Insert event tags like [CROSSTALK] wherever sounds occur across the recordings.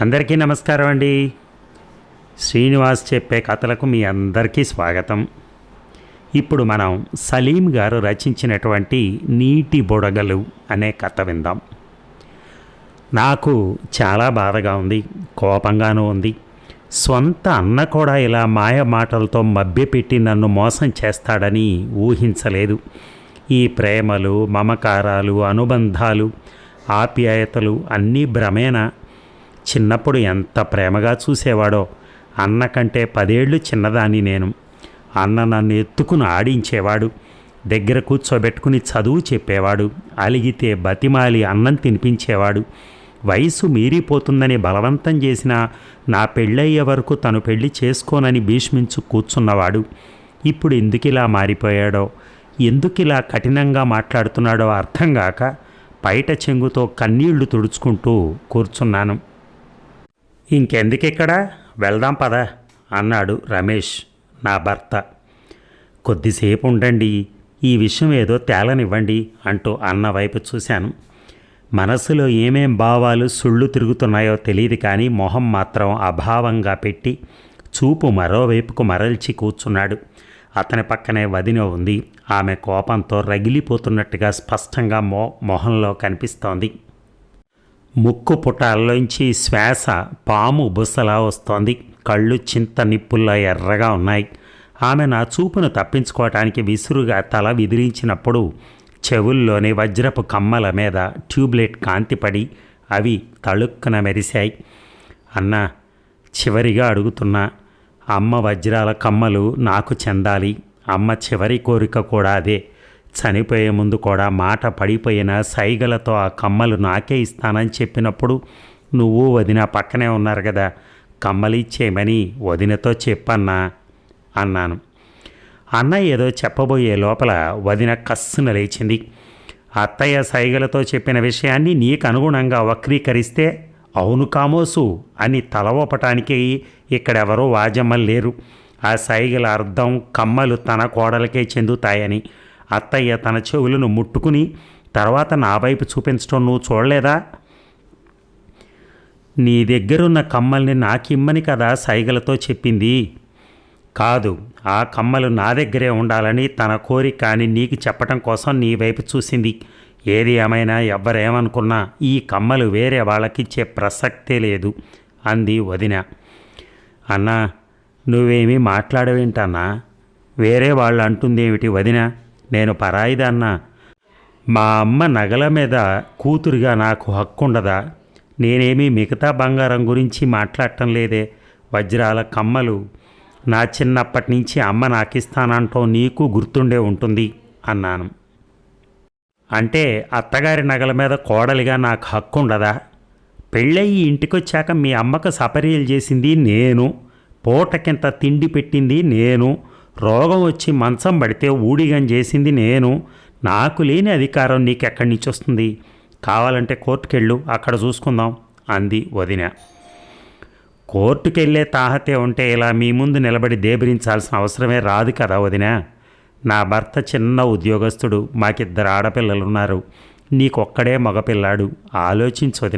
అందరికీ నమస్కారం అండి. శ్రీనివాస్ చెప్పే కథలకు మీ అందరికీ స్వాగతం. ఇప్పుడు మనం సలీం గారు రచించినటువంటి నీటి బుడగలు అనే కథ విందాం. నాకు చాలా బాధగా ఉంది కోపంగానూ ఉంది. సొంత అన్న కూడా ఇలా మాయ మాటలతో మభ్యపెట్టి నన్ను మోసం చేస్తాడని ఊహించలేదు. ఈ ప్రేమలు మమకారాలు అనుబంధాలు ఆప్యాయతలు అన్నీ భ్రమేనా? చిన్నప్పుడు ఎంత ప్రేమగా చూసేవాడో. అన్న కంటే పదేళ్ళు చిన్నదాన్ని నేను. అన్న నన్ను ఎత్తుకుని ఆడించేవాడు. దగ్గర కూర్చోబెట్టుకుని చదువు చెప్పేవాడు. అలిగితే బతిమాలి అన్నం తినిపించేవాడు. వయసు మీరిపోతుందని బలవంతం చేసిన నా పెళ్ళయ్యే వరకు తను పెళ్ళి చేసుకోనని భీష్మించు కూర్చున్నవాడు. ఇప్పుడు ఎందుకిలా మారిపోయాడో ఎందుకిలా కఠినంగా మాట్లాడుతున్నాడో అర్థం కాక పైట చెంగుతో కన్నీళ్ళు తుడుచుకుంటూ కూర్చున్నాను. ఇంకెందుకిక్కడ? వెళ్దాం పద అన్నాడు రమేష్ నా భర్త. కొద్దిసేపు ఉండండి ఈ విషయం ఏదో తేలనివ్వండి అంటూ అన్న వైపు చూశాను. మనసులో ఏమేం భావాలు సుళ్ళు తిరుగుతున్నాయో తెలియదు కానీ మొహం మాత్రం అభావంగా పెట్టి చూపు మరోవైపుకు మరల్చి కూర్చున్నాడు. అతని పక్కనే వదిన ఉంది. ఆమె కోపంతో రగిలిపోతున్నట్టుగా స్పష్టంగా మొ మొహంలో కనిపిస్తోంది. ముక్కు పుటాల్లోంచి శ్వాస పాము బుసలా వస్తోంది. కళ్ళు చింత నిప్పుల్లా ఎర్రగా ఉన్నాయి. ఆమె నా చూపును తప్పించుకోవటానికి విసురుగా తల విదిలించినప్పుడు చెవుల్లోని వజ్రపు కమ్మల మీద ట్యూబ్లైట్ కాంతిపడి అవి తళుక్కున మెరిశాయి. అన్న చివరిగా అడుగుతున్నా అమ్మ వజ్రాల కమ్మలు నాకు చెందాలి. అమ్మ చివరి కోరిక కూడా అదే. చనిపోయే ముందు కూడా మాట పడిపోయిన సైగలతో ఆ కమ్మలు నాకే ఇస్తానని చెప్పినప్పుడు నువ్వు వదిన పక్కనే ఉన్నారు కదా కమ్మలు ఇచ్చేయమని వదినతో చెప్పన్నా అన్నాను. అన్న ఏదో చెప్పబోయే లోపల వదిన కస్సున లేచింది. అత్తయ్య సైగలతో చెప్పిన విషయాన్ని నీకు అనుగుణంగా వక్రీకరిస్తే అవును కామోసు అని తలవపటానికి ఇక్కడెవరో వాజమ్మలు లేరు. ఆ సైగల అర్థం కమ్మలు తన కోడలకే చెందుతాయని అత్తయ్య తన చెవులను ముట్టుకుని తర్వాత నా వైపు చూపించడం నువ్వు చూడలేదా? నీ దగ్గరున్న కమ్మల్ని నాకిమ్మని కదా సైగలతో చెప్పింది. కాదు ఆ కమ్మలు నా దగ్గరే ఉండాలని తన కోరిక కానీ నీకు చెప్పటం కోసం నీ వైపు చూసింది. ఏది ఏమైనా ఎవ్వరేమనుకున్నా ఈ కమ్మలు వేరే వాళ్ళకిచ్చే ప్రసక్తే లేదు అంది వదిన. అన్నా నువ్వేమీ మాట్లాడవేంటన్నా? వేరే వాళ్ళు అంటుందేమిటి వదినా? నేను పరాయిదాన్నా మా అమ్మ నగల మీద కూతురుగా నాకు హక్కు ఉండదా నేనేమీ మిగతా బంగారం గురించి మాట్లాడటం లేదే వజ్రాల కమ్మలు. నా చిన్నప్పటి నుంచి అమ్మ నాకిస్తానంటో నీకు గుర్తుండే ఉంటుంది అన్నాను. అంటే అత్తగారి నగల మీద కోడలిగా నాకు హక్కు ఉండదా పెళ్ళయి ఇంటికొచ్చాక మీ అమ్మకు సపర్యలు చేసింది నేను పూటకింత తిండి పెట్టింది నేను రోగం వచ్చి మంచం పడితే ఊడిగం చేసింది నేను. నాకు లేని అధికారం నీకెక్కడి నుంచి వస్తుంది? కావాలంటే కోర్టుకెళ్ళు అక్కడ చూసుకుందాం అంది వదిన. కోర్టుకెళ్ళే తాహతే ఉంటే ఇలా మీ ముందు నిలబడి దేబరించాల్సిన అవసరమే రాదు కదా వదిన. నా భర్త చిన్న ఉద్యోగస్తుడు మాకిద్దరు ఆడపిల్లలున్నారు. నీకొక్కడే మగపిల్లాడు. ఆలోచించు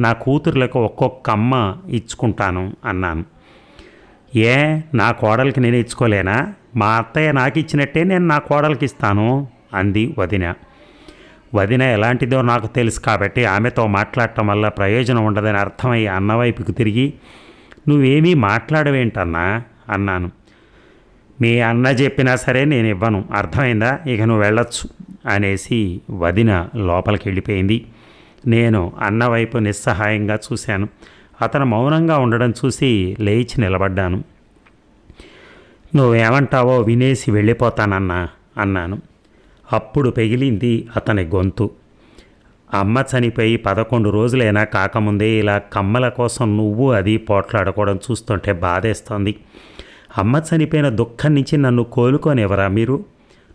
నా కూతుర్లకు ఒక్కొక్క అమ్మ ఇచ్చుకుంటాను అన్నాను. ఏ నా కోడలికి నేను ఇచ్చుకోలేనా? మా అత్తయ్య నాకు ఇచ్చినట్టే నేను నా కోడలికి ఇస్తాను అంది వదిన. వదిన ఎలాంటిదో నాకు తెలుసు కాబట్టి ఆమెతో మాట్లాడటం వల్ల ప్రయోజనం ఉండదని అర్థమయ్యి అన్నవైపుకు తిరిగి నువ్వేమీ మాట్లాడవేంటన్నా? అన్నాను. మీ అన్న చెప్పినా సరే నేను ఇవ్వను. అర్థమైందా? ఇక నువ్వు వెళ్ళొచ్చు. అనేసి వదిన లోపలికి వెళ్ళిపోయింది నేను అన్న వైపు నిస్సహాయంగా చూశాను. అతను మౌనంగా ఉండడం చూసి లేచి నిలబడ్డాను. నువ్వేమంటావో వినేసి వెళ్ళిపోతానన్నా అన్నాను. అప్పుడు పెగిలింది అతని గొంతు. అమ్మ చనిపోయి పదకొండు రోజులైనా కాకముందే ఇలా కమ్మల కోసం నువ్వు అది పోట్లాడుకోవడం చూస్తుంటే బాధేస్తోంది. అమ్మ చనిపోయిన దుఃఖం నుంచి నన్ను కోలుకోనివ్వరా మీరు?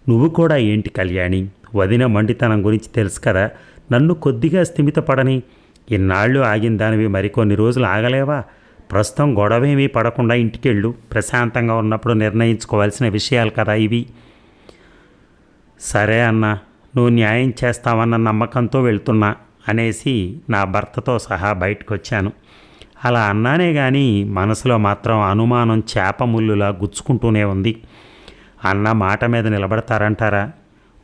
నువ్వు కూడా ఏంటి కళ్యాణి? వదిన మండితనం గురించి తెలుసు కదా. నన్ను కొద్దిగా స్థిమితపడని ఇన్నాళ్ళు ఆగిన దానివి మరికొన్ని రోజులు ఆగలేవా? ప్రస్తుతం గొడవేమీ పడకుండా ఇంటికెళ్ళు. ప్రశాంతంగా ఉన్నప్పుడు నిర్ణయించుకోవాల్సిన విషయాలు కదా ఇవి. సరే అన్న నువ్వు న్యాయం చేస్తావన్న నమ్మకంతో వెళ్తున్నా అనేసి నా భర్తతో సహా బయటకు వచ్చాను అలా అన్నానే కానీ మనసులో మాత్రం అనుమానం చేప ముల్లులా గుచ్చుకుంటూనే ఉంది. అన్న మాట మీద నిలబడతారంటారా?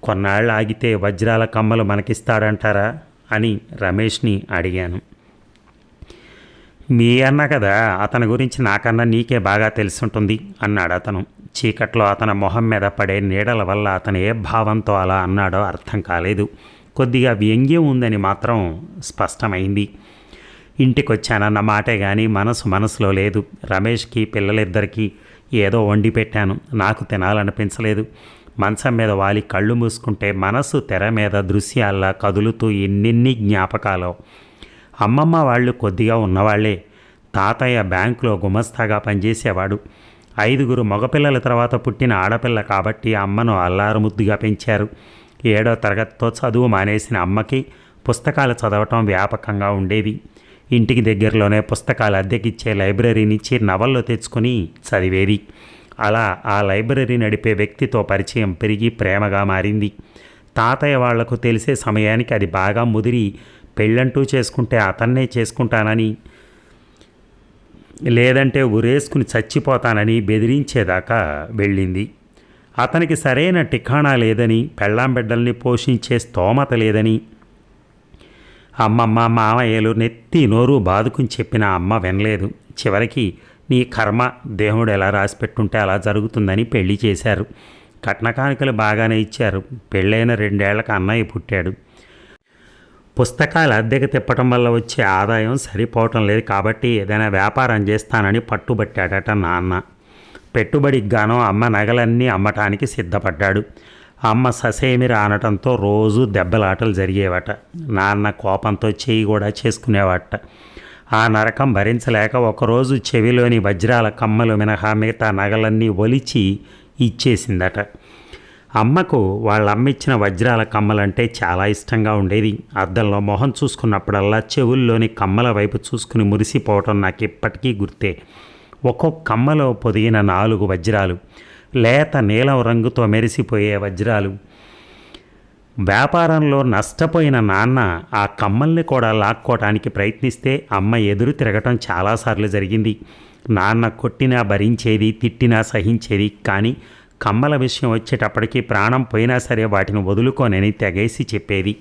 కొన్నాళ్ళు ఆగితే వజ్రాల కమ్మలు మనకిస్తాడంటారా? అని రమేష్ని అడిగాను. మీ అన్న కదా అతని గురించి నాకన్నా నీకే బాగా తెలుసుంటుంది అన్నాడు అతను. చీకట్లో అతని మొహం మీద పడే నీడల వల్ల అతను ఏ భావంతో అలా అన్నాడో అర్థం కాలేదు. కొద్దిగా వ్యంగ్యం ఉందని మాత్రం స్పష్టమైంది. ఇంటికొచ్చానన్న మాటే కానీ మనసు మనసులో లేదు. రమేష్కి పిల్లలిద్దరికీ ఏదో వండి పెట్టాను. నాకు తినాలనిపించలేదు. మంచం మీద వాలి కళ్ళు మూసుకుంటే మనసు తెర మీద దృశ్యాల్లా కదులుతూ ఎన్నెన్ని జ్ఞాపకాలు. అమ్మమ్మ వాళ్ళు కొద్దిగా ఉన్నవాళ్ళే. తాతయ్య బ్యాంకులో గుమస్తాగా పనిచేసేవాడు. ఐదుగురు మగపిల్లల తర్వాత పుట్టిన ఆడపిల్ల కాబట్టి అమ్మను అల్లారుముద్దుగా పెంచారు. ఏడో తరగతితో చదువు మానేసిన అమ్మకి పుస్తకాలు చదవటం వ్యాపకంగా ఉండేది. ఇంటికి దగ్గరలోనే పుస్తకాలు అద్దెకిచ్చే లైబ్రరీ నుంచి నవల్లో తెచ్చుకొని చదివేది. అలా ఆ లైబ్రరీ నడిపే వ్యక్తితో పరిచయం పెరిగి ప్రేమగా మారింది. తాతయ్య వాళ్ళకు తెలిసే సమయానికి అది బాగా ముదిరి పెళ్ళంటూ చేసుకుంటే అతన్నే చేసుకుంటానని లేదంటే ఉరేసుకుని చచ్చిపోతానని బెదిరించేదాకా వెళ్ళింది. అతనికి సరైన టికాణా లేదని పెళ్ళాం బిడ్డల్ని పోషించే స్తోమత లేదని అమ్మమ్మ మామయ్యలు నెత్తి నోరు బాదుకుని చెప్పిన అమ్మ వినలేదు. చివరికి నీ కర్మ దేవుడు ఎలా రాసిపెట్టుంటే అలా జరుగుతుందని పెళ్ళి చేశారు. కట్నకానికలు బాగానే ఇచ్చారు. పెళ్ళైన రెండేళ్ళకు అన్నయ్య పుట్టాడు. పుస్తకాలు అద్దెకు తిప్పటం వల్ల వచ్చే ఆదాయం సరిపోవటం లేదు కాబట్టి ఏదైనా వ్యాపారం చేస్తానని పట్టుబట్టాడట నాన్న. పెట్టుబడికి గాను అమ్మ నగలన్నీ అమ్మటానికి సిద్ధపడ్డాడు. అమ్మ ససేమి రానటంతో రోజు దెబ్బలాటలు జరిగేవట. నాన్న కోపంతో చేయి కూడా చేసుకునేవాట. ఆ నరకం భరించలేక ఒకరోజు చెవిలోని వజ్రాల కమ్మలు మినహా మిగతా నగలన్నీ ఒలిచి ఇచ్చేసిందట. అమ్మకు వాళ్ళమ్మిచ్చిన వజ్రాల కమ్మలంటే చాలా ఇష్టంగా ఉండేది. అద్దంలో మొహం చూసుకున్నప్పుడల్లా చెవుల్లోని కమ్మల వైపు చూసుకుని మురిసిపోవటం నాకు ఇప్పటికీ గుర్తే. ఒక్కొక్క కమ్మలో పొదిగిన నాలుగు వజ్రాలు లేత నీలం రంగుతో మెరిసిపోయే వజ్రాలు వ్యాపారంలో నష్టపోయిన నాన్న ఆ కమ్మల్ని కూడా లాక్కోవటానికి ప్రయత్నిస్తే అమ్మ ఎదురు తిరగటం చాలాసార్లు జరిగింది. నాన్న కొట్టినా భరించేది తిట్టినా సహించేది కానీ కమ్మల విషయం వచ్చేటప్పటికి ప్రాణం పోయినా సరే వాటిని వదులుకోనని తెగేసి చెప్పేది.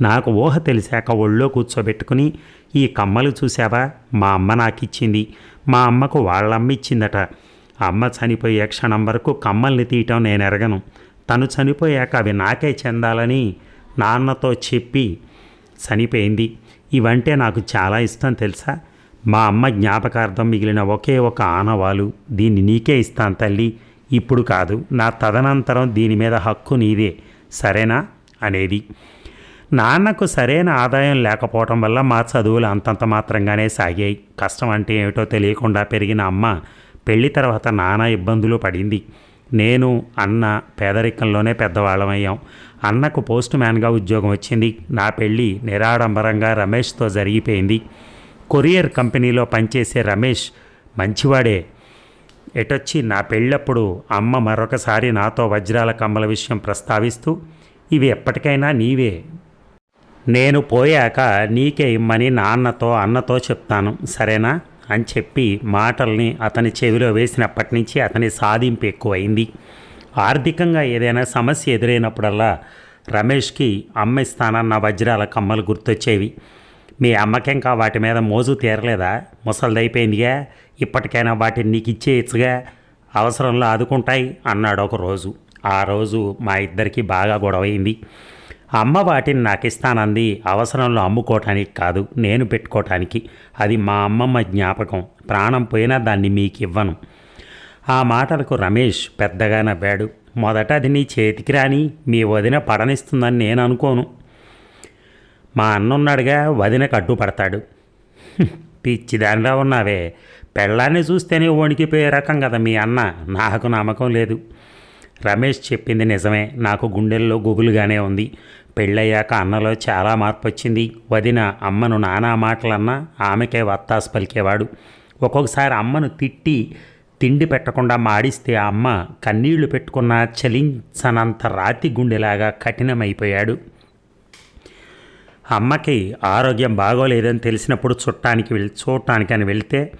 నాకు ఊహ తెలిసాక ఒళ్ళో కూర్చోబెట్టుకుని ఈ కమ్మలు చూసావా మా అమ్మ నాకిచ్చింది. మా అమ్మకు వాళ్ళమ్మ ఇచ్చిందట. అమ్మ చనిపోయే క్షణం వరకు కమ్మల్ని తీయటం నేను ఎరగను తను చనిపోయాక అవి నాకే చెందాలని నాన్నతో చెప్పి చనిపోయింది. ఇవంటే నాకు చాలా ఇష్టం తెలుసా? మా అమ్మ జ్ఞాపకార్థం మిగిలిన ఒకే ఒక ఆనవాలు. దీన్ని నీకే ఇస్తాను తల్లి. ఇప్పుడు కాదు. నా తదనంతరం దీని మీద హక్కు నీదే. సరేనా? అనేది. నాన్నకు సరైన ఆదాయం లేకపోవటం వల్ల మా చదువులు అంతంత మాత్రంగానే సాగాయి. కష్టం అంటే ఏమిటో తెలియకుండా పెరిగిన అమ్మ పెళ్ళి తర్వాత నానా ఇబ్బందులు పడింది. నేను అన్న పేదరికంలోనే పెద్దవాళ్ళమయ్యాం. అన్నకు పోస్ట్ మ్యాన్గా ఉద్యోగం వచ్చింది. నా పెళ్ళి నిరాడంబరంగా రమేష్తో జరిగిపోయింది. కొరియర్ కంపెనీలో పనిచేసే రమేష్ మంచివాడే. ఎటొచ్చి నా పెళ్ళప్పుడు అమ్మ మరొకసారి నాతో వజ్రాల కమ్మల విషయం ప్రస్తావిస్తూ ఇవి ఎప్పటికైనా నీవే. నేను పోయాక నీకే ఇమ్మని నాన్నతో అన్నతో చెప్తాను. సరేనా? అని చెప్పి మాటల్ని అతని చెవిలో వేసినప్పటి నుంచి అతని సాధింపు ఎక్కువైంది. ఆర్థికంగా ఏదైనా సమస్య ఎదురైనప్పుడల్లా రమేష్కి అమ్మ ఇస్తానన్న వజ్రాల కమ్మలు గుర్తొచ్చేవి. మీ అమ్మకింకా వాటి మీద మోజు తీరలేదా? ముసలిదైపోయిందిగా? ఇప్పటికైనా వాటిని నీకు ఇచ్చేయచ్చుగా? అవసరంలో ఆదుకుంటాయి అన్నాడు ఒక రోజు ఆ రోజు మా ఇద్దరికి బాగా గొడవైంది. అమ్మ వాటిని నాకు ఇస్తానంది అవసరంలో అమ్ముకోవటానికి కాదు నేను పెట్టుకోవటానికి అది మా అమ్మమ్మ జ్ఞాపకం. ప్రాణం పోయినా దాన్ని మీకు ఇవ్వను ఆ మాటలకు రమేష్ పెద్దగా నవ్వాడు. మొదట అది నీ చేతికి రాని మీ వదిన పడనిస్తుందని నేను అనుకోను. మా అన్నున్నాడుగా వదినకు అడ్డుపడతాడు [LAUGHS] పిచ్చిదానిలా ఉన్నావే. పెళ్ళాన్ని చూస్తేనే వణికిపోయే రకం కదా మీ అన్న. నాకు నమ్మకం లేదు. రమేష్ చెప్పింది నిజమే. నాకు గుండెల్లో గుబులుగానే ఉంది. పెళ్ళయ్యాక అన్నలో చాలా మార్పు వచ్చింది వదిన అమ్మను నానా మాటలన్నా ఆమెకే వత్తాసు పలికేవాడు. ఒక్కొక్కసారి అమ్మను తిట్టి తిండి పెట్టకుండా మాడిస్తే అమ్మ కన్నీళ్ళు పెట్టుకున్న చలించనంత రాతి గుండెలాగా కఠినమైపోయాడు. అమ్మకి ఆరోగ్యం బాగోలేదని తెలిసినప్పుడు చుట్టానికి వెళ్ చూడటానికని వెళ్తే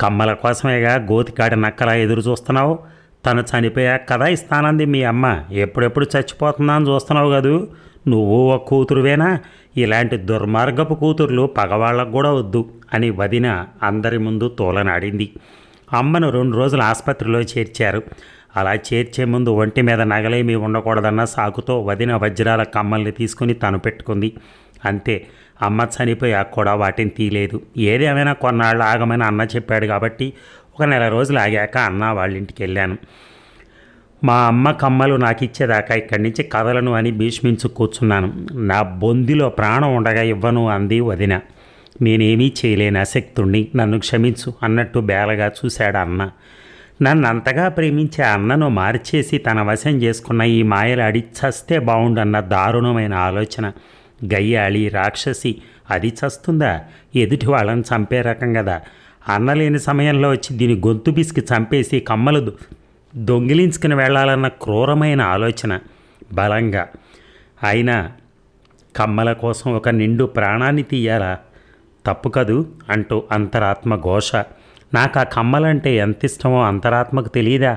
కమ్మల కోసమేగా గోతికాడి నక్కలా ఎదురు చూస్తున్నావు తను చనిపోయాక కదా ఇస్తానంది మీ అమ్మ ఎప్పుడెప్పుడు చచ్చిపోతుందా అని చూస్తున్నావు కదూ? నువ్వు ఒక కూతురువేనా? ఇలాంటి దుర్మార్గపు కూతుర్లు పగవాళ్ళకు కూడా వద్దు అని వదిన అందరి ముందు తోలనాడింది. అమ్మను రెండు రోజులు ఆసుపత్రిలో చేర్చారు. అలా చేర్చే ముందు ఒంటి మీద నగలేమీ ఉండకూడదన్న సాకుతో వదిన వజ్రాల కమ్మల్ని తీసుకుని తను పెట్టుకుంది. అంతే అమ్మ చనిపోయాక కూడా వాటిని తీయలేదు. ఏదేమైనా కొన్నాళ్ళు ఆగమని అన్న చెప్పాడు కాబట్టి ఒక నెల రోజులు ఆగాక అన్న వాళ్ళ ఇంటికి వెళ్ళాను మా అమ్మ కమ్మలు నాకు ఇచ్చేదాకా ఇక్కడి నుంచి కదలను అని భీష్మించు కూర్చున్నాను. నా బొందిలో ప్రాణం ఉండగా ఇవ్వను అంది వదిన. నేనేమీ చేయలేని అశక్తుణ్ణి నన్ను క్షమించు అన్నట్టు బేలగా చూశాడు అన్న. నన్ను అంతగా ప్రేమించే అన్నను మార్చేసి తన వశం చేసుకున్న ఈ మాయలాడి చస్తే బాగుండన్న దారుణమైన ఆలోచన. గయ్యాళి రాక్షసి అది చస్తుందా? ఎదుటి వాళ్ళని చంపే రకం కదా అన్నలేని సమయంలో వచ్చి దీని గొంతు పిసికి చంపేసి కమ్మలు దొంగిలించుకుని వెళ్ళాలన్న క్రూరమైన ఆలోచన. బలంగా. అయినా కమ్మల కోసం ఒక నిండు ప్రాణాన్ని తీయాలా? తప్పు కదూ? అంటూ అంతరాత్మ ఘోష. నాకు ఆ కమ్మలంటే ఎంత ఇష్టమో అంతరాత్మకు తెలియదా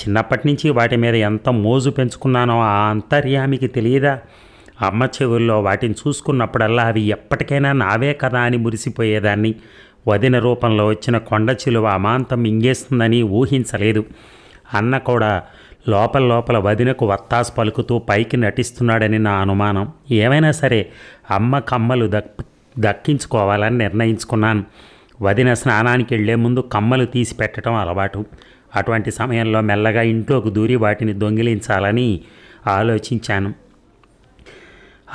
చిన్నప్పటి నుంచి వాటి మీద ఎంత మోజు పెంచుకున్నానో ఆ అంతర్యామికి తెలియదా అమ్మ చెవుల్లో వాటిని చూసుకున్నప్పుడల్లా అవి ఎప్పటికైనా నావే కదా అని మురిసిపోయేదాన్ని. వదిన రూపంలో వచ్చిన కొండ చిలువ అమాంతం మింగేస్తుందని ఊహించలేదు. అన్న కూడా లోపల లోపల వదినకు వత్తాసు పలుకుతూ పైకి నటిస్తున్నాడని నా అనుమానం. ఏమైనా సరే అమ్మ కమ్మలు దక్ దక్కించుకోవాలని నిర్ణయించుకున్నాను. వదిన స్నానానికి వెళ్ళే ముందు కమ్మలు తీసి పెట్టడం అలవాటు. అటువంటి సమయంలో మెల్లగా ఇంట్లోకి దూరి వాటిని దొంగిలించాలని ఆలోచించాను.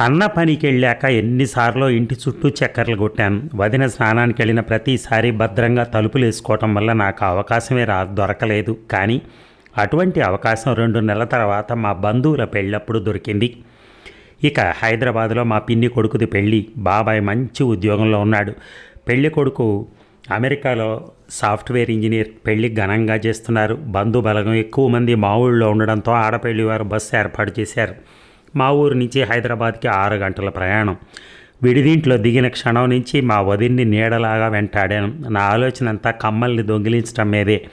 అన్న పనికి వెళ్ళాక ఎన్నిసార్లు ఇంటి చుట్టూ చక్కర్లు కొట్టాను. వదిన స్నానానికి వెళ్ళిన ప్రతిసారి భద్రంగా తలుపులు వేసుకోవటం వల్ల నాకు అవకాశమే రా దొరకలేదు. కానీ అటువంటి అవకాశం రెండు నెలల తర్వాత మా బంధువుల పెళ్ళప్పుడు దొరికింది. ఇక హైదరాబాద్లో మా పిన్ని కొడుకుది పెళ్ళి. బాబాయ్ మంచి ఉద్యోగంలో ఉన్నాడు. పెళ్ళి కొడుకు అమెరికాలో సాఫ్ట్వేర్ ఇంజనీర్. పెళ్ళి ఘనంగా చేస్తున్నారు. బంధు బలగం ఎక్కువ మంది మా ఊళ్ళో ఉండడంతో ఆడపెళ్ళి వారు బస్సు ఏర్పాటు చేశారు. మా ఊరు నుంచి హైదరాబాద్కి ఆరు గంటల ప్రయాణం. విడిదింట్లో దిగిన క్షణం నుంచి మా వదిన్ని నీడలాగా వెంటాడాను. నా ఆలోచన అంతా కమ్మల్ని దొంగిలించడం మీదే.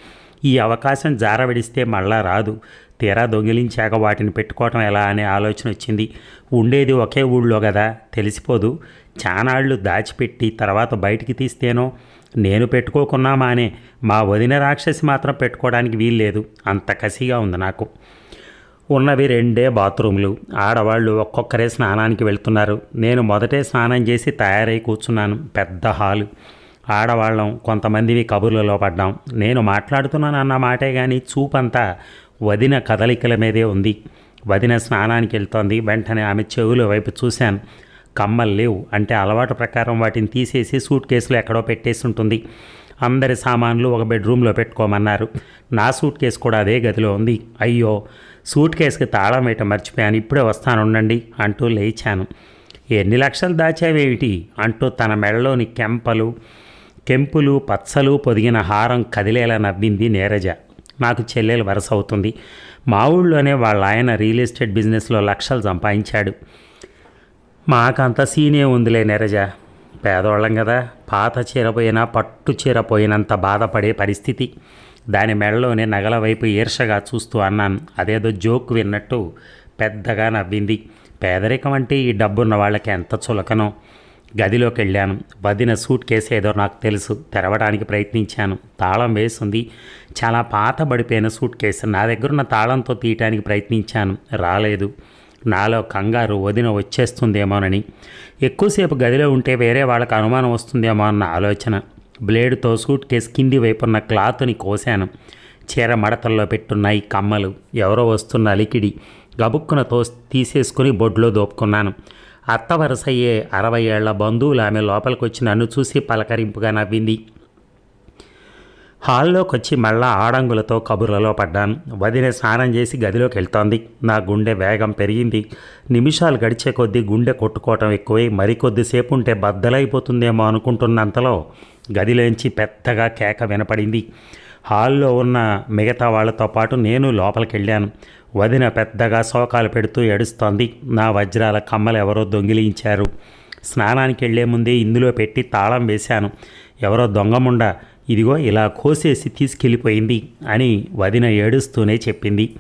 ఈ అవకాశం జారవిడిస్తే మళ్ళా రాదు. తీరా దొంగిలించాక వాటిని పెట్టుకోవటం ఎలా అనే ఆలోచన వచ్చింది. ఉండేది ఒకే ఊళ్ళో కదా తెలిసిపోదు. చానాళ్ళు దాచిపెట్టి తర్వాత బయటికి తీస్తేనో నేను పెట్టుకోకున్నామా అనే మా వదిన రాక్షసి మాత్రం పెట్టుకోవడానికి వీల్లేదు. అంత కసిగా ఉంది నాకు. ఉన్నవి రెండే బాత్రూమ్లు. ఆడవాళ్ళు ఒక్కొక్కరే స్నానానికి వెళ్తున్నారు. నేను మొదటే స్నానం చేసి తయారై కూర్చున్నాను. పెద్ద హాలు. ఆడవాళ్ళం కొంతమందివి కబుర్లలో పడ్డాం. నేను మాట్లాడుతున్నాను అన్న మాటే కానీ చూపంతా వదిన కదలికల మీదే ఉంది. వదిన స్నానానికి వెళ్తోంది. వెంటనే ఆమె చెవుల వైపు చూశాను. కమ్మలు లేవు. అంటే అలవాటు ప్రకారం వాటిని తీసేసి సూట్ కేసులో ఎక్కడో పెట్టేసి ఉంటుంది. అందరి సామాన్లు ఒక బెడ్రూమ్లో పెట్టుకోమన్నారు. నా సూట్ కేసు కూడా అదే గదిలో ఉంది. అయ్యో సూట్ కేసుకి తాళం వేయటం మర్చిపోయాను. ఇప్పుడే వస్తాను ఉండండి అంటూ లేచాను. ఎన్ని లక్షలు దాచావేమిటి? అంటూ తన మెడలోని కెంపలు కెంపులు పచ్చలు పొదిగిన హారం కదిలేలా నవ్వింది నీరజ. నాకు చెల్లెలు వరుస అవుతుంది. మా ఊళ్ళోనే వాళ్ళ ఆయన రియల్ ఎస్టేట్ బిజినెస్లో లక్షలు సంపాదించాడు. మాకంత సీనే ఉందిలే నీరజ. పేదవాళ్ళం కదా. పాత చీర పోయినా పట్టు చీర పోయినంత బాధపడే పరిస్థితి. దాని మెడలోనే నగల వైపు ఈర్షగా చూస్తూ అన్నాను. అదేదో జోక్ విన్నట్టు పెద్దగా నవ్వింది. పేదరికం అంటే ఈ డబ్బున్న వాళ్ళకి ఎంత చులకనో. గదిలోకి వెళ్ళాను. వదిన సూట్ కేసు ఏదో నాకు తెలుసు. తెరవడానికి ప్రయత్నించాను. తాళం వేసింది. చాలా పాత పడిపోయిన సూట్ కేసు. నా దగ్గరున్న తాళంతో తీయటానికి ప్రయత్నించాను. రాలేదు. నాలో కంగారు వదిన వచ్చేస్తుందేమోనని. ఎక్కువసేపు గదిలో ఉంటే వేరే వాళ్ళకి అనుమానం వస్తుందేమో అన్న ఆలోచన. బ్లేడుతో సూట్ కేసు కింది వైపున్న క్లాత్ని కోశాను. చీర మడతల్లో పెట్టున్నాయి కమ్మలు ఎవరో వస్తున్న అలికిడి గబుక్కున తో తీసేసుకుని బొడ్లో దోపుకున్నాను. అత్త వరసయ్యే అరవై ఏళ్ళ బంధువులు ఆమె లోపలికొచ్చి నన్ను చూసి పలకరింపుగా నవ్వింది. హాల్లోకి వచ్చి మళ్ళా ఆడంగులతో కబుర్లలో పడ్డాను. వదిన స్నానం చేసి గదిలోకి వెళ్తోంది నా గుండె వేగం పెరిగింది. నిమిషాలు గడిచే కొద్దీ గుండె కొట్టుకోవటం ఎక్కువై మరికొద్దిసేపు ఉంటే బద్దలైపోతుందేమో అనుకుంటున్నంతలో గదిలోంచి పెద్దగా కేక వినపడింది. హాల్లో ఉన్న మిగతా వాళ్ళతో పాటు నేను లోపలికి వెళ్ళాను వదిన పెద్దగా శోకాలు పెడుతూ ఏడుస్తోంది. నా వజ్రాల కమ్మలు ఎవరో దొంగిలించారు. స్నానానికి వెళ్ళే ముందే ఇందులో పెట్టి తాళం వేశాను. ఎవరో దొంగముండ ఇదిగో ఇలా కోసేసి తీసుకెళ్ళిపోయింది అని వదిన ఏడుస్తూనే చెప్పింది.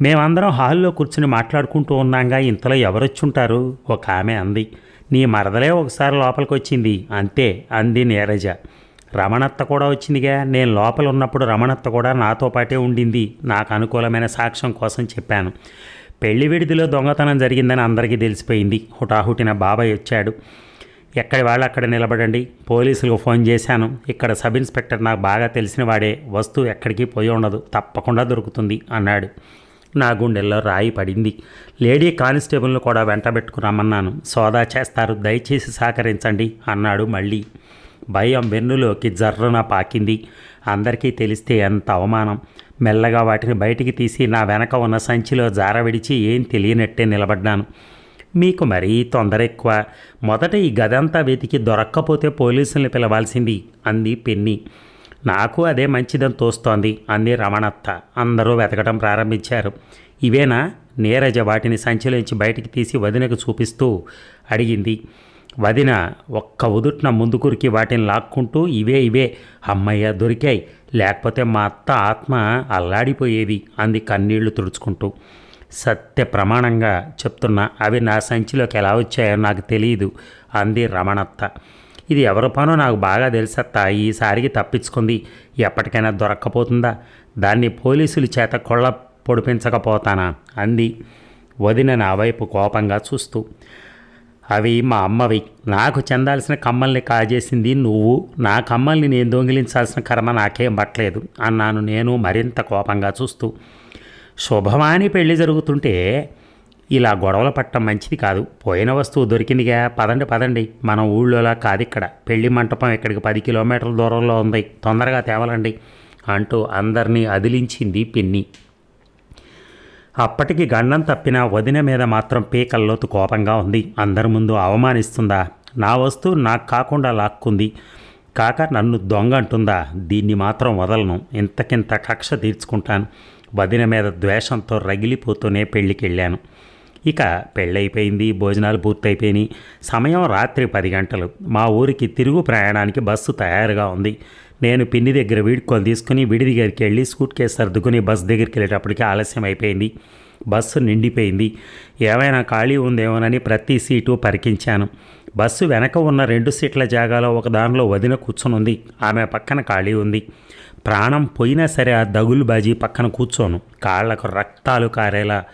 మేమందరం హాల్లో కూర్చుని మాట్లాడుకుంటూ ఉన్నాగా ఇంతలో ఎవరొచ్చుంటారు? ఒక ఆమె అంది. నీ మరదలే ఒకసారి లోపలికి వచ్చింది అంతే అంది నీరజ. రమణత్త కూడా వచ్చిందిగా. నేను లోపల ఉన్నప్పుడు రమణత్త కూడా నాతో పాటే ఉండింది. నాకు అనుకూలమైన సాక్ష్యం కోసం చెప్పాను. పెళ్ళి విడిదిలో దొంగతనం జరిగిందని అందరికీ తెలిసిపోయింది. హుటాహుటిన బాబాయ్ వచ్చాడు. ఎక్కడి వాళ్ళు అక్కడ నిలబడండి? పోలీసులకు ఫోన్ చేశాను. ఇక్కడ సబ్ ఇన్స్పెక్టర్ నాకు బాగా తెలిసిన వాడే. వస్తువు ఎక్కడికి పోయి ఉండదు. తప్పకుండా దొరుకుతుంది అన్నాడు. నా గుండెల్లో రాయి పడింది. లేడీ కానిస్టేబుల్ను కూడా వెంటబెట్టుకురమ్మన్నాను సోదా చేస్తారు. దయచేసి సహకరించండి అన్నాడు మళ్ళీ. భయం వెన్నులోకి జర్రున పాకింది. అందరికీ తెలిస్తే ఎంత అవమానం. మెల్లగా వాటిని బయటికి తీసి నా వెనక ఉన్న సంచిలో జార విడిచి ఏం తెలియనట్టే నిలబడ్డాను. మీకు మరీ తొందర ఎక్కువ. మొదట ఈ గదంతా వెతికి దొరక్కపోతే పోలీసుల్ని పిలవాల్సింది అంది పెన్ని. నాకు అదే మంచిదని తోస్తోంది అంది రమణత్త. అందరూ వెతకడం ప్రారంభించారు. ఇవేనా? నీరజ వాటిని సంచిలోంచి బయటికి తీసి వదినకు చూపిస్తూ అడిగింది. వదిన ఒక్క ఉదుట్న ముందుకురికి వాటిని లాక్కుంటూ ఇవే ఇవే. అమ్మయ్య దొరికాయి. లేకపోతే మా అత్త ఆత్మ అల్లాడిపోయేది అంది కన్నీళ్ళు తుడుచుకుంటూ. సత్య ప్రమాణంగా చెప్తున్నా అవి నా సంచిలోకి ఎలా వచ్చాయో నాకు తెలియదు అంది రమణత్త. ఇది ఎవరి పనో నాకు బాగా తెలుసత్త ఈసారికి తప్పించుకుంది. ఎప్పటికైనా దొరక్కపోతుందా? దాన్ని పోలీసుల చేత కొళ్ళ పొడిపించకపోతానా? అంది. వదిన నా వైపు కోపంగా చూస్తూ. అవి మా అమ్మవి. నాకు చెందాల్సిన కమ్మల్ని కాజేసింది నువ్వు. నా కమ్మల్ని నేను దొంగిలించాల్సిన కర్మ నాకేం పట్టలేదు అన్నాను నేను మరింత కోపంగా చూస్తూ. శుభమాని పెళ్ళి జరుగుతుంటే ఇలా గొడవలు పట్టడం మంచిది కాదు. పోయిన వస్తువు దొరికిందిగా. పదండి పదండి. మన ఊళ్ళోలా కాదు ఇక్కడ. పెళ్ళి మంటపం ఇక్కడికి పది కిలోమీటర్ల దూరంలో ఉంది. తొందరగా తేవలండి అంటూ అందరినీ అదిలించింది పిన్ని. అప్పటికి గండం తప్పిన వదిన మీద మాత్రం పీకల్లోతు కోపంగా ఉంది. అందరి ముందు అవమానిస్తుందా? నా వస్తువు నాకు కాకుండా లాక్కుంది. కాక నన్ను దొంగ అంటుందా? దీన్ని మాత్రం వదలను. ఇంతకింత కక్ష తీర్చుకుంటాను. వదిన మీద ద్వేషంతో రగిలిపోతూనే పెళ్ళికెళ్ళాను. ఇక పెళ్ళైపోయింది భోజనాలు పూర్తయిపోయినాయి. సమయం రాత్రి పది గంటలు. మా ఊరికి తిరుగు ప్రయాణానికి బస్సు తయారుగా ఉంది. నేను పిన్ని దగ్గర వీడుకొని తీసుకుని విడి దగ్గరికి వెళ్ళి సూట్ కేసు సర్దుకుని బస్సు దగ్గరికి వెళ్ళేటప్పటికి ఆలస్యం అయిపోయింది బస్సు నిండిపోయింది. ఏమైనా ఖాళీ ఉందేమోనని ప్రతి సీటు పరికించాను. బస్సు వెనక ఉన్న రెండు సీట్ల జాగాలో ఒక దానిలో వదిన కూర్చునుంది. ఆమె పక్కన ఖాళీ ఉంది. ప్రాణం పోయినా సరే ఆ దగులు బాజీ పక్కన కూర్చోను. కాళ్ళకు రక్తాలు కారేలా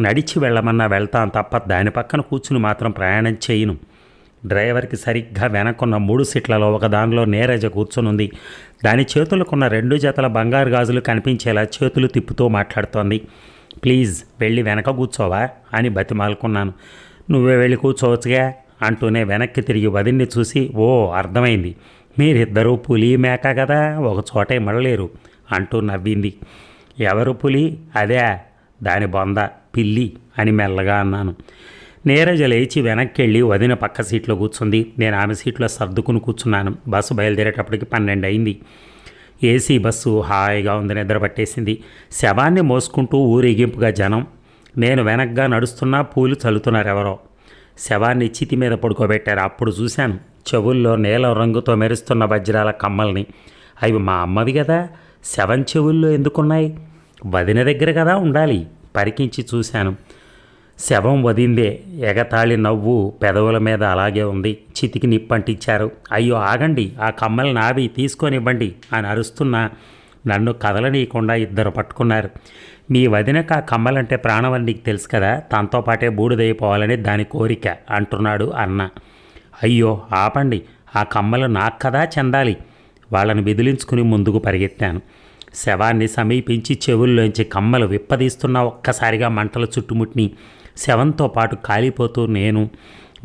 నడిచి వెళ్ళమన్నా వెళ్తాను తప్ప దాని పక్కన కూర్చుని మాత్రం ప్రయాణం చేయను. డ్రైవర్కి సరిగ్గా వెనకున్న మూడు సీట్లలో ఒక దానిలో నీరజ కూర్చునుంది. దాని చేతులకున్న రెండు జతల బంగారు గాజులు కనిపించేలా చేతులు తిప్పుతూ మాట్లాడుతోంది. ప్లీజ్ వెళ్ళి వెనక కూర్చోవా? అని బతిమాలుకున్నాను. నువ్వే వెళ్ళి కూర్చోవచ్చుగా? అంటూనే వెనక్కి తిరిగి వదిన్ని చూసి ఓ అర్థమైంది. మీరిద్దరూ పులి మేక కదా ఒక చోటే మడలేరు అంటూ నవ్వింది. ఎవరు పులి? అదే దాని బొంద పిల్లి అని మెల్లగా అన్నాను. నీరజ లేచి వెనక్కి వెళ్ళి వదిన పక్క సీట్లో కూర్చుంది. నేను ఆమె సీట్లో సర్దుకుని కూర్చున్నాను. బస్సు బయలుదేరేటప్పటికి పన్నెండు అయింది. ఏసీ బస్సు హాయిగా ఉంది నిద్ర పట్టేసింది. శవాన్ని మోసుకుంటూ ఊరేగింపుగా జనం. నేను వెనక్గా నడుస్తున్నా పూలు చల్లుతున్నారు ఎవరో. శవాన్ని చితి మీద పడుకోబెట్టారు. అప్పుడు చూశాను చెవుల్లో నీలం రంగుతో మెరుస్తున్న వజ్రాల కమ్మల్ని. అవి మా అమ్మవి కదా శవం చెవుల్లో ఎందుకున్నాయి? వదిన దగ్గర కదా ఉండాలి. పరికించి చూశాను. శవం వదిందే. ఎగతాళి నవ్వు పెదవుల మీద అలాగే ఉంది. చితికి నిప్పంటించారు. అయ్యో ఆగండి. ఆ కమ్మలు నావి తీసుకొనివ్వండి అని అరుస్తున్నా నన్ను కదలనీయకుండా ఇద్దరు పట్టుకున్నారు. మీ వదినకు ఆ కమ్మలంటే ప్రాణం అని నీకు తెలుసు కదా. తనతో పాటే బూడిదైపోవాలని దాని కోరిక అంటున్నాడు అన్న. అయ్యో ఆపండి. ఆ కమ్మలు నాకు కదా చెందాలి. వాళ్ళని బెదిలించుకుని ముందుకు పరిగెత్తాను. శవాన్ని సమీపించి చెవుల్లోంచి కమ్మలు విప్పదీస్తున్న ఒక్కసారిగా మంటలు చుట్టుముట్టిని శవంతో పాటు కాలిపోతూ నేను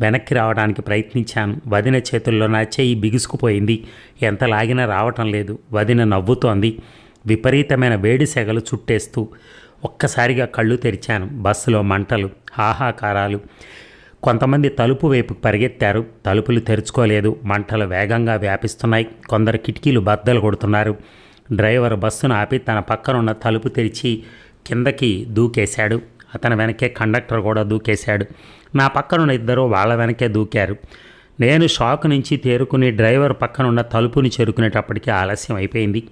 వెనక్కి రావడానికి ప్రయత్నించాను. వదిన చేతుల్లో నా చెయ్యి బిగుసుకుపోయింది. ఎంత లాగినా రావటం లేదు. వదిన నవ్వుతోంది. విపరీతమైన వేడి సెగలు చుట్టేస్తూ ఒక్కసారిగా కళ్ళు తెరిచాను. బస్సులో మంటలు హాహాకారాలు కొంతమంది తలుపు వైపు పరిగెత్తారు. తలుపులు తెరుచుకోలేదు. మంటలు వేగంగా వ్యాపిస్తున్నాయి. కొందరు కిటికీలు బద్దలు కొడుతున్నారు. డ్రైవర్ బస్సును ఆపి తన పక్కనున్న తలుపు తెరిచి కిందకి దూకేశాడు. అతని వెనకే కండక్టర్ కూడా దూకేశాడు. నా పక్కనున్న ఇద్దరు వాళ్ళ వెనకే దూకారు. నేను షాక్ నుంచి తేరుకుని డ్రైవర్ పక్కనున్న తలుపుని చేరుకునేటప్పటికీ ఆలస్యం అయిపోయింది.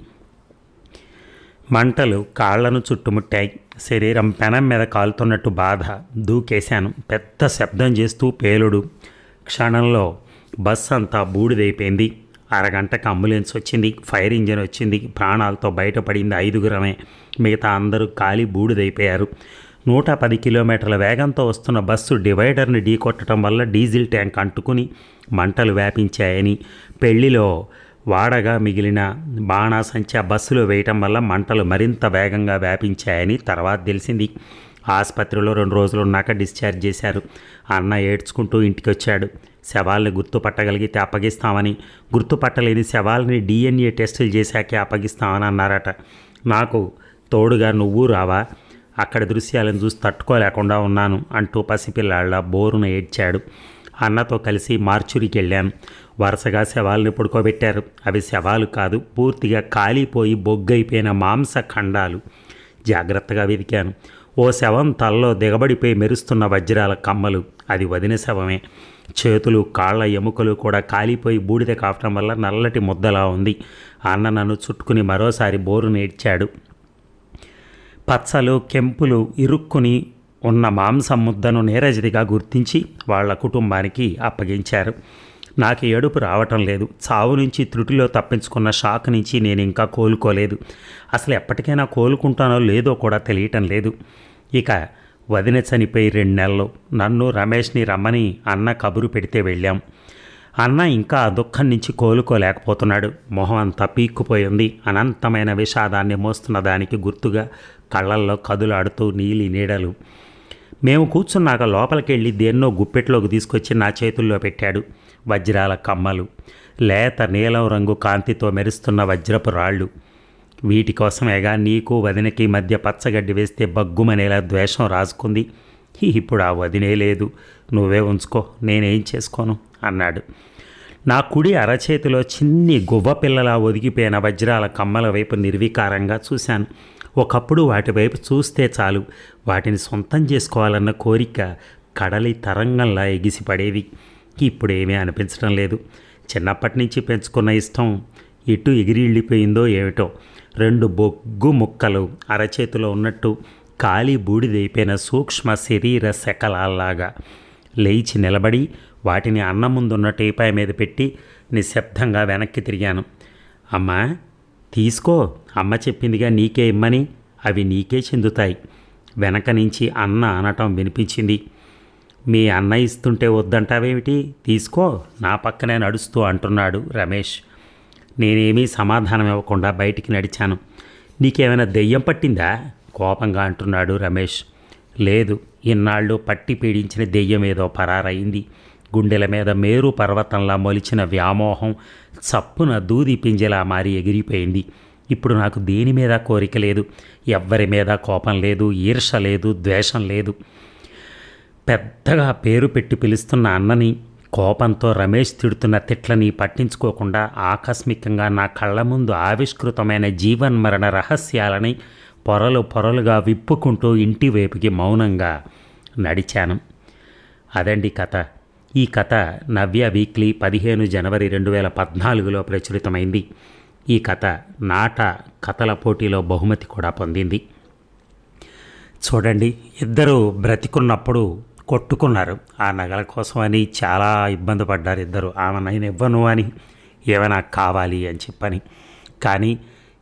మంటలు కాళ్ళను చుట్టుముట్టాయి. శరీరం పెనం మీద కాలుతున్నట్టు బాధ దూకేశాను. పెద్ద శబ్దం చేస్తూ పేలుడు. క్షణంలో బస్ అంతా బూడిదైపోయింది. అరగంటకు అంబులెన్స్ వచ్చింది. ఫైర్ ఇంజిన్ వచ్చింది. ప్రాణాలతో బయటపడింది ఐదుగురమే. మిగతా అందరూ కాలి బూడిదైపోయారు. నూట పది కిలోమీటర్ల వేగంతో వస్తున్న బస్సు డివైడర్ని ఢీకొట్టడం వల్ల డీజిల్ ట్యాంక్ అంటుకుని మంటలు వ్యాపించాయని. పెళ్ళిలో వాడగా మిగిలిన బాణాసంచా బస్సులో వేయటం వల్ల మంటలు మరింత వేగంగా వ్యాపించాయని తర్వాత తెలిసింది. ఆసుపత్రిలో రెండు రోజులు ఉన్నాక డిశ్చార్జ్ చేశారు. అన్న ఏడ్చుకుంటూ ఇంటికి వచ్చాడు శవాల్ని గుర్తుపట్టగలిగితే అప్పగిస్తామని గుర్తుపట్టలేని శవాల్ని డిఎన్ఏ టెస్టులు చేశాకే అప్పగిస్తామని అన్నారట. నాకు తోడుగా నువ్వు రావా? అక్కడ దృశ్యాలను చూసి తట్టుకోలేకుండా ఉన్నాను అంటూ పసిపిల్లాళ్ళ బోరున ఏడ్చాడు. అన్నతో కలిసి మార్చురికి వెళ్ళాను వరుసగా శవాల్ని పడుకోబెట్టారు. అవి శవాలు కాదు పూర్తిగా కాలిపోయి బొగ్గైపోయిన మాంస ఖండాలు. జాగ్రత్తగా వెతికాను. ఓ శవం తలలో దిగబడిపోయి మెరుస్తున్న వజ్రాల కమ్మలు. అది వదిన శవమే. చేతులు కాళ్ళ ఎముకలు కూడా కాలిపోయి బూడిద కావటం వల్ల నల్లటి ముద్దలా ఉంది. అన్న నన్ను చుట్టుకుని మరోసారి బోరు నేడ్చాడు పచ్చలు కెంపులు ఇరుక్కుని ఉన్న మాంసం ముద్దను నేరజతిగా గుర్తించి వాళ్ళ కుటుంబానికి అప్పగించారు. నాకు ఏడుపు రావటం లేదు. చావు నుంచి త్రుటిలో తప్పించుకున్న షాక్ నుంచి నేను ఇంకా కోలుకోలేదు. అసలు ఎప్పటికైనా కోలుకుంటానో లేదో కూడా తెలియటం లేదు. ఇక వదిన చనిపోయి రెండు నెలలు. నన్ను రమేష్ని రమ్మని అన్న కబురు పెడితే వెళ్ళాం. అన్న ఇంకా ఆ దుఃఖం నుంచి కోలుకోలేకపోతున్నాడు. మొహం అంతా పీక్కుపోయింది. అనంతమైన విషాదాన్ని మోస్తున్న దానికి గుర్తుగా కళ్ళల్లో కదులాడుతూ నీలి నీడలు. మేము కూర్చున్నాక లోపలికి వెళ్ళి దేన్నో గుప్పెట్లోకి తీసుకొచ్చి నా చేతుల్లో పెట్టాడు. వజ్రాల కమ్మలు లేత నీలం రంగు కాంతితో మెరుస్తున్న వజ్రపు రాళ్ళు. వీటి కోసమేగా నీకు వదినకి మధ్య పచ్చగడ్డి వేస్తే బగ్గుమనేలా ద్వేషం రాసుకుంది ఇప్పుడు ఆ వదినే లేదు. నువ్వే ఉంచుకో నేనేం చేసుకోను? అన్నాడు. నా కుడి అరచేతిలో చిన్ని గువ్వ పిల్లలా ఒదిగిపోయిన వజ్రాల కమ్మల వైపు నిర్వికారంగా చూశాను. ఒకప్పుడు వాటి వైపు చూస్తే చాలు. వాటిని సొంతం చేసుకోవాలన్న కోరిక కడలి తరంగంలా ఎగిసిపడేది. ఇప్పుడేమీ అనిపించడం లేదు. చిన్నప్పటి నుంచి పెంచుకున్న ఇష్టం ఎటు ఎగిరిళ్ళిపోయిందో ఏమిటో. రెండు బొగ్గు ముక్కలు అరచేతిలో ఉన్నట్టు కాలి బూడిదైపోయిన సూక్ష్మ శరీర శకలాల్లాగా లేచి నిలబడి వాటిని అన్నం ముందున్న టీపాయ మీద పెట్టి నిశ్శబ్దంగా వెనక్కి తిరిగాను. అమ్మా తీసుకో. అమ్మ చెప్పిందిగా నీకే ఇమ్మని. అవి నీకే చెందుతాయి. వెనక నుంచి అన్న అనటం వినిపించింది. మీ అన్న ఇస్తుంటే వద్దంటావేమిటి? తీసుకో నా పక్కనే నడుస్తూ అంటున్నాడు రమేష్. నేనేమీ సమాధానం ఇవ్వకుండా బయటికి నడిచాను. నీకేమైనా దెయ్యం పట్టిందా? కోపంగా అంటున్నాడు రమేష్. లేదు ఇన్నాళ్ళు పట్టి పీడించిన దెయ్యం ఏదో పరారైంది గుండెల మీద మేరు పర్వతంలా మొలిచిన వ్యామోహం చప్పున దూది పింజలా మారి ఎగిరిపోయింది. ఇప్పుడు నాకు దేని మీద కోరిక లేదు? ఎవ్వరి మీద కోపం లేదు ఈర్ష లేదు ద్వేషం లేదు. పెద్దగా పేరు పెట్టి పిలుస్తున్న అన్నని కోపంతో రమేష్ తిడుతున్న తిట్లని పట్టించుకోకుండా ఆకస్మికంగా నా కళ్ళ ముందు ఆవిష్కృతమైన జీవన్మరణ రహస్యాలని పొరలు పొరలుగా విప్పుకుంటూ ఇంటి వైపుకి మౌనంగా నడిచాను. అదండి కథ. ఈ కథ నవ్య వీక్లీ పదిహేను జనవరి రెండు వేల పద్నాలుగులో ప్రచురితమైంది. ఈ కథ నాట కథల పోటీలో బహుమతి కూడా పొందింది. చూడండి ఇద్దరు బ్రతికున్నప్పుడు కొట్టుకున్నారు. ఆ నగల కోసం అని చాలా ఇబ్బంది పడ్డారు ఇద్దరు. ఆమె నేను ఇవ్వను అని ఏమైనా కావాలి అని చెప్పని. కానీ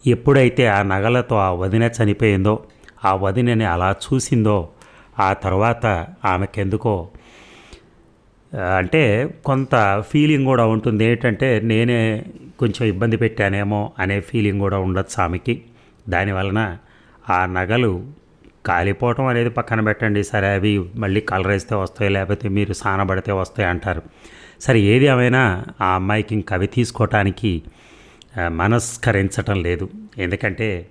ఎప్పుడైతే ఆ నగలతో ఆ వదిన చనిపోయిందో ఆ వదినని అలా చూసిందో ఆ తర్వాత ఆమెకెందుకో అంటే కొంత ఫీలింగ్ కూడా ఉంటుంది. ఏంటంటే నేనే కొంచెం ఇబ్బంది పెట్టానేమో అనే ఫీలింగ్ కూడా ఉండొచ్చు ఆమెకి దానివలన ఆ నగలు కాలిపోవటం అనేది పక్కన పెట్టండి. సరే అవి మళ్ళీ కలర్ వేస్తే వస్తాయి? లేకపోతే మీరు సానబడితే వస్తాయి అంటారు. సరే ఏది ఏమైనా ఆ అమ్మాయికి ఇంక అవి తీసుకోవటానికి మనస్కరించటం లేదు. ఎందుకంటే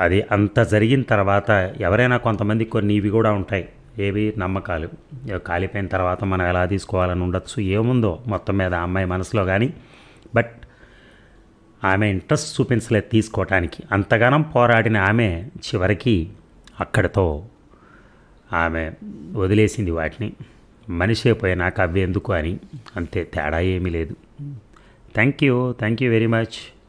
అది అంత జరిగిన తర్వాత ఎవరైనా కొంతమంది కొన్ని ఇవి కూడా ఉంటాయి. ఏవి నమ్మకాలు? కాలిపోయిన తర్వాత మనం ఎలా తీసుకోవాలని ఉండొచ్చు? ఏముందో మొత్తం మీద ఆ అమ్మాయి మనసులో కానీ బట్ ఆమె ఇంట్రెస్ట్ చూపించలేదు తీసుకోవటానికి అంతగానం పోరాడిన ఆమె చివరికి అక్కడితో ఆమె వదిలేసింది వాటిని. మనిషే పోయినాక అవి ఎందుకు అని అంతే తేడా ఏమీ లేదు. Thank you. Thank you very much.